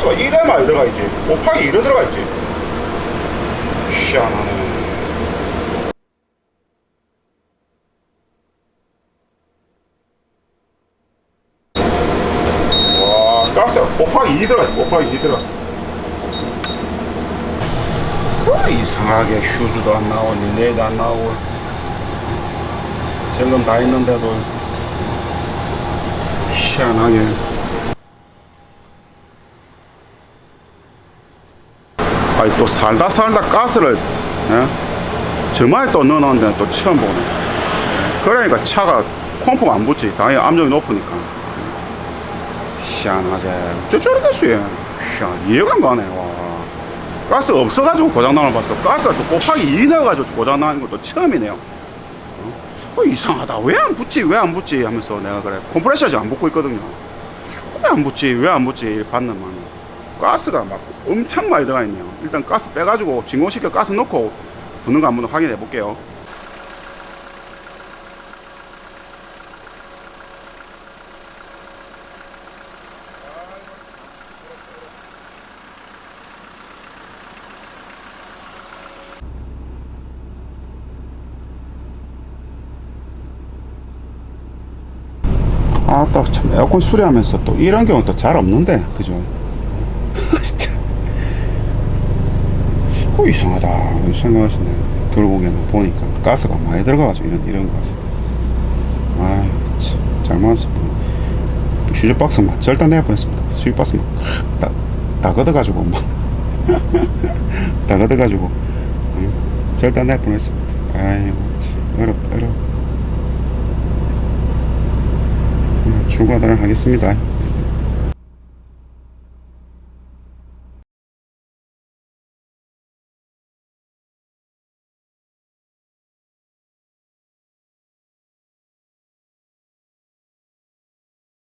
가스가 이래 많이 들어가 있지. 곱하기 이래 들어가 있지. 희한하네. 와, 가스가 곱하기 2 들어가 있지. 곱하기 2 들어갔어. 와, 이상하게 휴즈도 안 나오고, 릴레이도 안 나오고. 점검 다 했는데도 희한하게. 아니 또 살다 살다 가스를 예? 저만에 또 넣어놨는데 또 처음 보네. 그러니까 차가 콩품 안 붙지. 당연히 암정이 높으니까. 희한하지 저 저렇겠지 희한 이해가 안 가네 와. 가스 없어가지고 고장나는 걸 봤어 가스가 또 곱하기 2 넣어가지고 고장나는 것도 처음이네요. 어, 이상하다. 왜 안 붙지? 왜 안 붙지? 하면서 내가 그래. 컴프레셔 지금 안 붙고 있거든요. 왜 안 붙지? 왜 안 붙지? 봤는만 가스가 막 엄청 많이 들어가 있네요. 일단 가스 빼가지고 진공시켜 가스 넣고 붙는 거 한번 확인해 볼게요. 아따 참 에어컨 수리하면서 또 이런 경우 또잘 없는데 그죠 진짜 어 이상하다 생각하시네. 결국에는 보니까 가스가 많이 들어가가지고 이런 이런 가스 아참 잘못했어. 슈즈 박스 막 절단 뻔했습니다. 수입 박스 막다 걷어가지고 막다 걷어가지고 응? 절단 내가 뻔했습니다. 아이고 참. 어렵다 어려워 출고하도록 하겠습니다